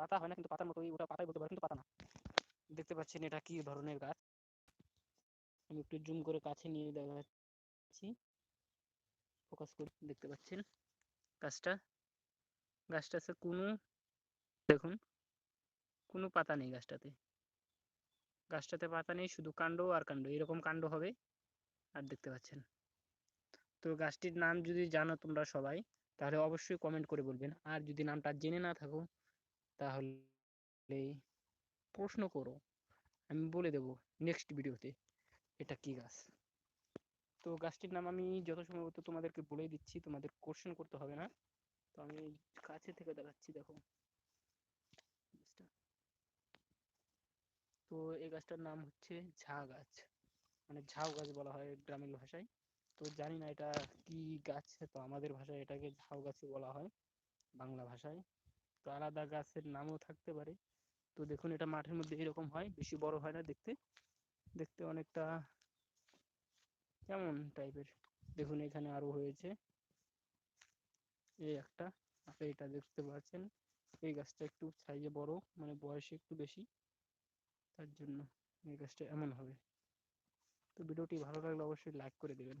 পাতা হয় না, কিন্তু পাতার মতোই ওটা পাতাই বলতে পারে, কিন্তু পাতা না। দেখতে পাচ্ছেন এটা কি ধরনের গাছ? আমি একটু জুম করে কাছে নিয়ে দেখাচ্ছি। ফোকাস করে দেখতে পাচ্ছেন গাছটা। গাছটাতে কোনো, দেখুন, কোনো পাতা নেই গাছটাতে। গাছটাতে পাতা নেই, শুধু কাণ্ড আর কাণ্ড, এরকম কাণ্ড হবে। আর দেখতে পাচ্ছেন। তো গাছটির নাম যদি জানো তোমরা সবাই, তাহলে অবশ্যই কমেন্ট করে বলবেন। আর যদি নামটা জেনে না থাকো তাহলে প্রশ্ন করো। আমি বলে দেব নেক্সট ভিডিওতে এটা কি গাছ। তো গাছটির নাম আমি যত সম্ভবত তোমাদেরকে বলেই দিচ্ছি, তোমাদের কোশ্চেন করতে হবে না। তো আমি কাছে থেকে দেখাচ্ছি, দেখো। তো এই গাছটার নাম হচ্ছে ঝা গাছ। মানে ঝাউ গাছ বলা হয় গ্রামীণ ভাষায়। তো জানি না এটা কি গাছ, তো আমাদের ভাষায় এটাকে ঝাউ গাছই বলা হয় বাংলা ভাষায়। তো আলাদা গাছের নামও থাকতে পারে। তো দেখুন, এটা মাঠের মধ্যে এরকম হয়, বেশি বড় হয় না দেখতে। দেখতে অনেকটা কেমন টাইপের। দেখুন, এখানে আরও হয়েছে। এই একটা আর এটা দেখতে পাচ্ছেন। এই গাছটা একটু সাইজে বড় মানে বয়সে একটু বেশি। তার জন্য এই গাছটা এমন হবে। তো ভিডিওটি ভালো লাগলে অবশ্যই লাইক করে দেবেন।